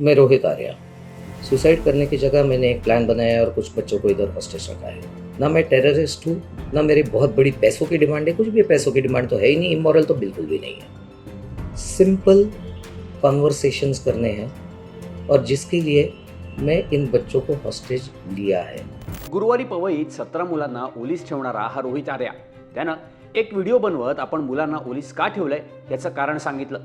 मैं रोहित आर्या। सुसाइड करने की जगह मैंने एक प्लान बनाया है और कुछ बच्चों को इधर हॉस्टेज रखा है। ना मैं टेररिस्ट हूँ ना मेरी बहुत बड़ी पैसों की डिमांड है। कुछ भी पैसों की डिमांड तो है ही नहीं इमोरल तो बिल्कुल भी नहीं है। सिंपल कॉन्वर्सेशंस करने हैं और जिसके लिए मैं इन बच्चों को हॉस्टेज लिया है। गुरुवारी पवईत सतरा मुलांना ओलीस ठेवणारा हा रोहित आर्या। त्यानं एक व्हिडिओ बनवत आपण मुलांना ओलीस का ठेवलंय याचं कारण सांगितलं.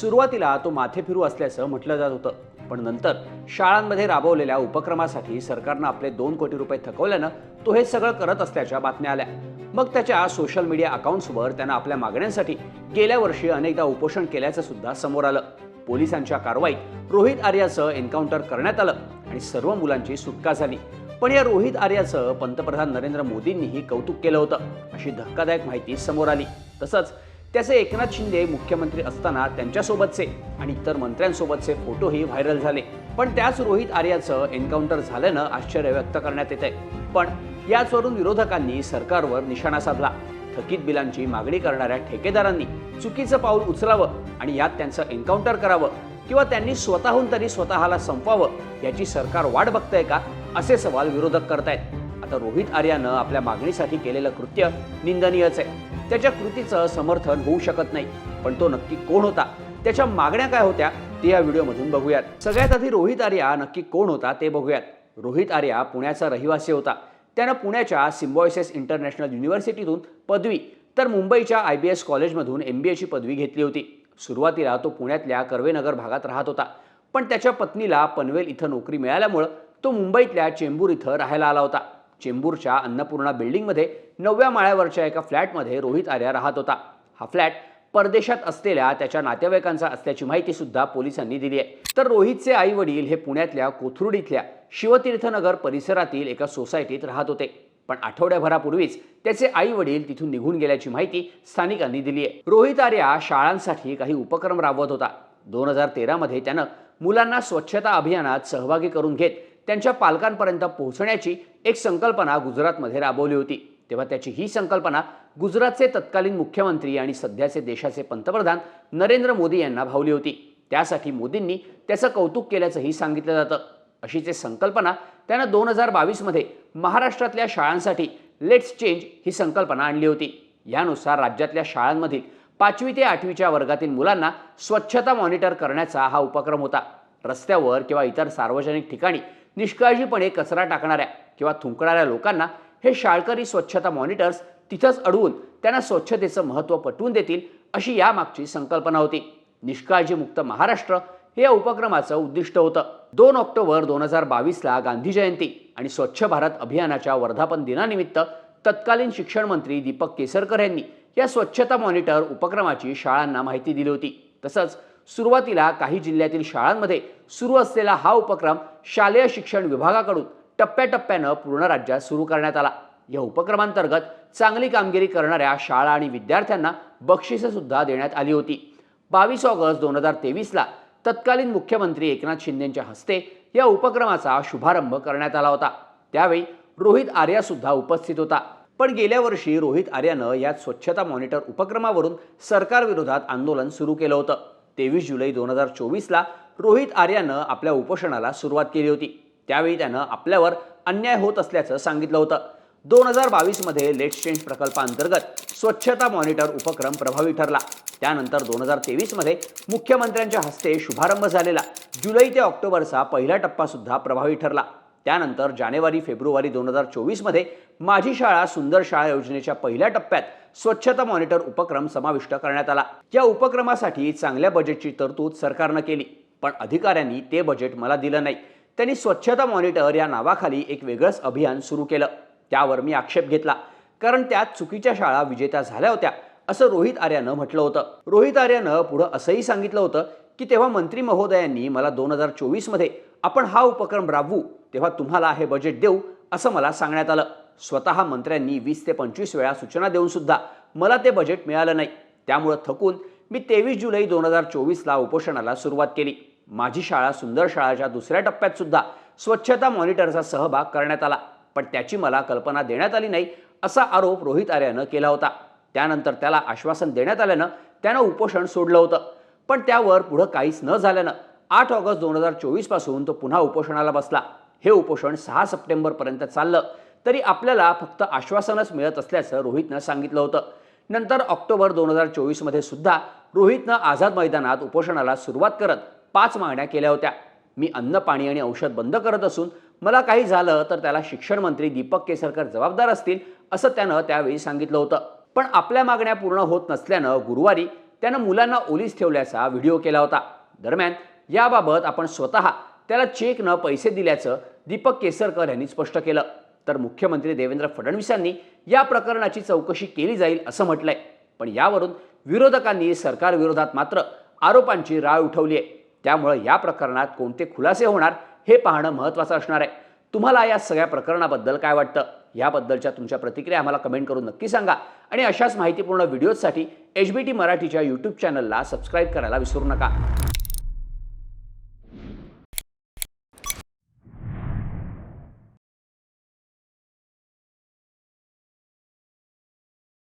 सुरुवातीला तो माथे फिरू असल्याचं म्हटलं जात होतं. पण नंतर शाळांमध्ये राबवलेल्या उपक्रमासाठी सरकारनं आपले दोन कोटी रुपये थकवल्यानं तो हे सगळं करत असल्याच्या बातम्या आल्या. मग त्याच्या सोशल मीडिया अकाउंट्सवर त्यानं आपल्या मागण्यांसाठी गेल्या वर्षी अनेकदा उपोषण केल्याचं सुद्धा समोर आलं. पोलिसांच्या कारवाईत रोहित आर्याचं एन्काउंटर करण्यात आलं आणि सर्व मुलांची सुटका झाली. पण या रोहित आर्याचं पंतप्रधान नरेंद्र मोदींनीही कौतुक केलं होतं अशी धक्कादायक माहिती समोर आली. तसंच त्याचे एकनाथ शिंदे मुख्यमंत्री असताना त्यांच्यासोबतचे आणि इतर मंत्र्यांसोबतचे फोटोही व्हायरल झाले. पण त्याच रोहित आर्याचं एन्काउंटर झाल्यानं आश्चर्य व्यक्त करण्यात येत आहे पण याचवरून विरोधकांनी सरकारवर निशाणा साधला. थकीत बिलांची मागणी करणाऱ्या ठेकेदारांनी चुकीचं पाऊल उचलावं आणि यात त्यांचं एन्काउंटर करावं किंवा त्यांनी स्वतःहून तरी स्वतःला संपवावं याची सरकार वाट बघतंय का असे सवाल विरोधक करतायत. आता रोहित आर्यानं आपल्या मागणीसाठी केलेलं कृत्य निंदनीयच आहे. त्याच्या कृतीचं समर्थन होऊ शकत नाही. पण तो नक्की कोण होता? त्याच्या मागण्या काय होत्या? ते या व्हिडिओमधून बघूयात. सगळ्यात आधी रोहित आर्या नक्की कोण होता ते बघूयात. रोहित आर्या पुण्याचा रहिवासी होता. त्यानं पुण्याच्या सिम्बॉयसेस इंटरनॅशनल युनिव्हर्सिटीतून पदवी तर मुंबईच्या आय बी एस कॉलेजमधून एम बी एची पदवी घेतली होती. सुरुवातीला तो पुण्यातल्या कर्वेनगर भागात राहत होता. पण त्याच्या पत्नीला पनवेल इथं नोकरी मिळाल्यामुळं तो मुंबईतल्या चेंबूर इथं राहायला आला होता. चेंबूरच्या अन्नपूर्णा बिल्डिंगमध्ये नवव्या माळ्यावरच्या एका फ्लॅटमध्ये रोहित आर्या राहत होता. हा फ्लॅट परदेशात असलेल्या त्याच्या नातेवाईकांचा असल्याची माहिती सुद्धा पोलिसांनी दिली आहे. तर रोहितचे आई वडील हे पुण्यातल्या कोथरूड इथल्या शिवतीर्थनगर परिसरातील एका सोसायटीत राहत होते. पण आठवड्याभरापूर्वीच त्याचे आई वडील तिथून निघून गेल्याची माहिती स्थानिकांनी दिली आहे. रोहित आर्या शाळांसाठी काही उपक्रम राबवत होता. दोन हजार तेरामध्ये त्यानं मुलांना स्वच्छता अभियानात सहभागी करून घेत त्यांच्या पालकांपर्यंत पोहोचण्याची एक संकल्पना गुजरातमध्ये राबवली होती. तेव्हा त्याची ही संकल्पना गुजरातचे तत्कालीन मुख्यमंत्री आणि सध्याचे देशाचे पंतप्रधान नरेंद्र मोदी यांना भावली होती. त्यासाठी मोदींनी त्याचं कौतुक केल्याचंही सांगितलं जातं. अशीच एक संकल्पना त्यानं दोन हजार बावीसमध्ये महाराष्ट्रातल्या शाळांसाठी लेट्स चेंज ही संकल्पना आणली होती. यानुसार राज्यातल्या शाळांमधील पाचवी ते आठवीच्या वर्गातील मुलांना स्वच्छता मॉनिटर करण्याचा हा उपक्रम होता. रस्त्यावर किंवा इतर सार्वजनिक ठिकाणी निष्काळजीपणे कचरा टाकणाऱ्या किंवा थुंकणाऱ्या लोकांना हे शाळकरी स्वच्छता मॉनिटर्स तिथंच अडवून त्यांना स्वच्छतेचं महत्त्व पटवून देतील अशी यामागची संकल्पना होती. निष्काळजीमुक्त महाराष्ट्र हे या उपक्रमाचं उद्दिष्ट होतं. दोन ऑक्टोबर दोन हजार बावीसला गांधी जयंती आणि स्वच्छ भारत अभियानाच्या वर्धापन दिनानिमित्त तत्कालीन शिक्षण मंत्री दीपक केसरकर यांनी या स्वच्छता मॉनिटर उपक्रमाची शाळांना माहिती दिली होती. तसंच सुरुवातीला काही जिल्ह्यातील शाळांमध्ये सुरू असलेला हा उपक्रम शालेय शिक्षण विभागाकडून टप्प्याटप्प्यानं पूर्ण राज्यात सुरू करण्यात आला. या उपक्रमांतर्गत चांगली कामगिरी करणाऱ्या शाळा आणि विद्यार्थ्यांना बक्षिसं सुद्धा देण्यात आली होती. बावीस ऑगस्ट दोन हजार तेवीसला तत्कालीन मुख्यमंत्री एकनाथ शिंदेच्या हस्ते या उपक्रमाचा शुभारंभ करण्यात आला होता. त्यावेळी रोहित आर्या सुद्धा उपस्थित होता. पण गेल्या वर्षी रोहित आर्यानं या स्वच्छता मॉनिटर उपक्रमावरून सरकारविरोधात आंदोलन सुरू केलं होतं. तेवीस जुलै दोन हजार चोवीसला रोहित आर्यानं आपल्या उपोषणाला सुरुवात केली होती. त्यावेळी त्यानं आपल्यावर अन्याय होत असल्याचं सांगितलं होतं. दोन हजार बावीसमध्ये लेट चेंज प्रकल्पाअंतर्गत स्वच्छता मॉनिटर उपक्रम प्रभावी ठरला. त्यानंतर दोन हजार तेवीसमध्ये मुख्यमंत्र्यांच्या हस्ते शुभारंभ झालेला. जुलै ते ऑक्टोबरचा पहिला टप्पा सुद्धा प्रभावी ठरला. त्यानंतर जानेवारी फेब्रुवारी दोन हजार चोवीसमध्ये माझी शाळा सुंदर शाळा योजनेच्या पहिल्या टप्प्यात स्वच्छता मॉनिटर उपक्रम समाविष्ट करण्यात आला. या उपक्रमासाठी चांगल्या बजेटची तरतूद सरकारनं केली पण अधिकाऱ्यांनी ते बजेट मला दिलं नाही. त्यांनी स्वच्छता मॉनिटर या नावाखाली एक वेगळंच अभियान सुरू केलं. त्यावर मी आक्षेप घेतला कारण त्यात चुकीच्या शाळा विजेत्या झाल्या होत्या असं रोहित आर्यानं म्हटलं होतं. रोहित आर्यानं पुढं असंही सांगितलं होतं की तेव्हा मंत्री महोदयांनी मला दोन हजार चोवीसमध्ये आपण हा उपक्रम राबवू तेव्हा तुम्हाला हे बजेट देऊ असं मला सांगण्यात आलं. स्वतः मंत्र्यांनी वीस ते पंचवीस वेळा सूचना देऊन सुद्धा मला ते बजेट मिळालं नाही. त्यामुळं थकून मी तेवीस जुलै दोन हजार चोवीसला उपोषणाला सुरुवात केली. माझी शाळा सुंदर शाळाच्या दुसऱ्या टप्प्यात सुद्धा स्वच्छता मॉनिटरचा सहभाग करण्यात आला. पण त्याची मला कल्पना देण्यात आली नाही असा आरोप रोहित आर्यानं केला होता. त्यानंतर त्याला आश्वासन देण्यात आल्यानं त्यानं उपोषण सोडलं होतं. पण त्यावर पुढं काहीच न झाल्यानं आठ ऑगस्ट दोन हजार चोवीसपासून तो पुन्हा उपोषणाला बसला. हे उपोषण सहा सप्टेंबरपर्यंत चाललं. तरी आपल्याला फक्त आश्वासनच मिळत असल्याचं रोहितनं सांगितलं होतं. नंतर ऑक्टोबर दोन हजार चोवीसमध्ये सुद्धा रोहितनं आझाद मैदानात उपोषणाला सुरुवात करत पाच मागण्या केल्या होत्या. मी अन्न पाणी आणि औषध बंद करत असून मला काही झालं तर त्याला शिक्षण मंत्री दीपक केसरकर जबाबदार असतील असं त्यानं त्यावेळी सांगितलं होतं. पण आपल्या मागण्या पूर्ण होत नसल्यानं गुरुवारी त्यानं मुलांना ओलीस ठेवल्याचा व्हिडिओ केला होता. दरम्यान याबाबत आपण स्वतः त्याला चेकनं पैसे दिल्याचं दीपक केसरकर यांनी स्पष्ट केलं. तर मुख्यमंत्री देवेंद्र फडणवीसांनी या प्रकरणाची चौकशी केली जाईल असं म्हटलंय. पण यावरून विरोधकांनी सरकारविरोधात मात्र आरोपांची राळ उठवली आहे. त्यामुळं या प्रकरणात कोणते खुलासे होणार हे पाहणं महत्त्वाचं असणार आहे. तुम्हाला या सगळ्या प्रकरणाबद्दल काय वाटतं? याबद्दलच्या तुमच्या प्रतिक्रिया आम्हाला कमेंट करून नक्की सांगा. आणि अशाच माहितीपूर्ण व्हिडिओजसाठी एच बी टी मराठीच्या यूट्यूब चॅनलला सबस्क्राईब करायला विसरू नका.